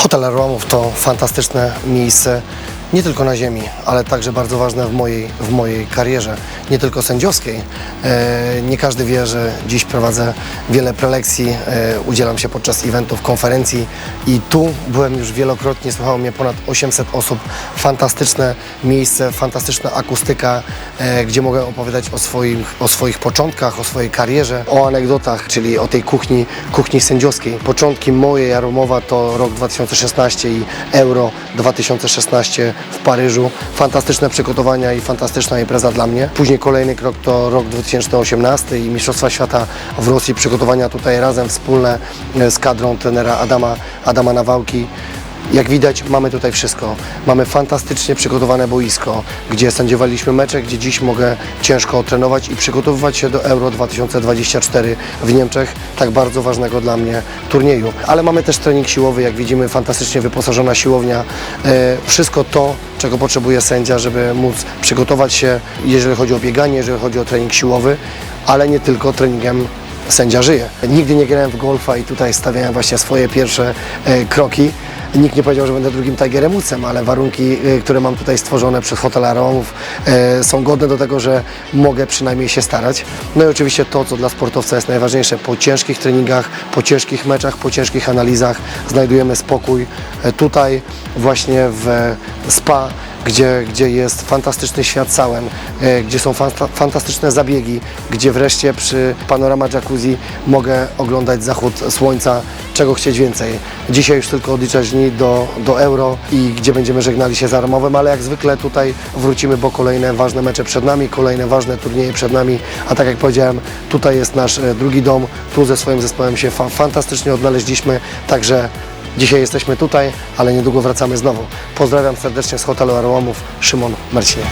Hotel Arłamów to fantastyczne miejsce, nie tylko na ziemi, ale także bardzo ważne w mojej, w mojej karierze, nie tylko sędziowskiej. E, nie każdy wie, że dziś prowadzę wiele prelekcji, e, udzielam się podczas eventów, konferencji i tu byłem już wielokrotnie, słuchało mnie ponad 800 osób. Fantastyczne miejsce, fantastyczna akustyka, e, gdzie mogę opowiadać o swoich, o swoich początkach, o swojej karierze, o anegdotach, czyli o tej kuchni, kuchni sędziowskiej. Początki moje Jaromowa to rok 2016 i Euro 2016 w Paryżu. Fantastyczne przygotowania i fantastyczna impreza dla mnie. Później kolejny krok to rok 2018 i Mistrzostwa Świata w Rosji. Przygotowania tutaj razem wspólne e, z kadrą trenera Adama, Adama Nawałki. Jak widać, mamy tutaj wszystko. Mamy fantastycznie przygotowane boisko, gdzie sędziowaliśmy mecze, gdzie dziś mogę ciężko trenować i przygotowywać się do Euro 2024 w Niemczech, tak bardzo ważnego dla mnie turnieju. Ale mamy też trening siłowy, jak widzimy, fantastycznie wyposażona siłownia. E, wszystko to, czego potrzebuje sędzia, żeby móc przygotować się, jeżeli chodzi o bieganie, jeżeli chodzi o trening siłowy, ale nie tylko treningiem sędzia żyje. Nigdy nie grałem w golfa i tutaj stawiałem właśnie swoje pierwsze e, kroki. Nikt nie powiedział, że będę drugim Tigerem Woodsem, ale warunki, e, które mam tutaj stworzone przez Hotel Aromów e, są godne do tego, że mogę przynajmniej się starać. No i oczywiście to, co dla sportowca jest najważniejsze, po ciężkich treningach, po ciężkich meczach, po ciężkich analizach znajdujemy spokój e, tutaj właśnie w spa, gdzie, gdzie jest fantastyczny świat całym, e, gdzie są fanta fantastyczne zabiegi, gdzie wreszcie przy panorama jacuzzi mogę oglądać zachód słońca, czego chcieć więcej. Dzisiaj już tylko odliczać dni do, do Euro i gdzie będziemy żegnali się z Armowem, ale jak zwykle tutaj wrócimy, bo kolejne ważne mecze przed nami, kolejne ważne turnieje przed nami, a tak jak powiedziałem, tutaj jest nasz e, drugi dom, tu ze swoim zespołem się fa fantastycznie odnaleźliśmy, także Dzisiaj jesteśmy tutaj, ale niedługo wracamy znowu. Pozdrawiam serdecznie z hotelu Arłamów, Szymon Marcinie.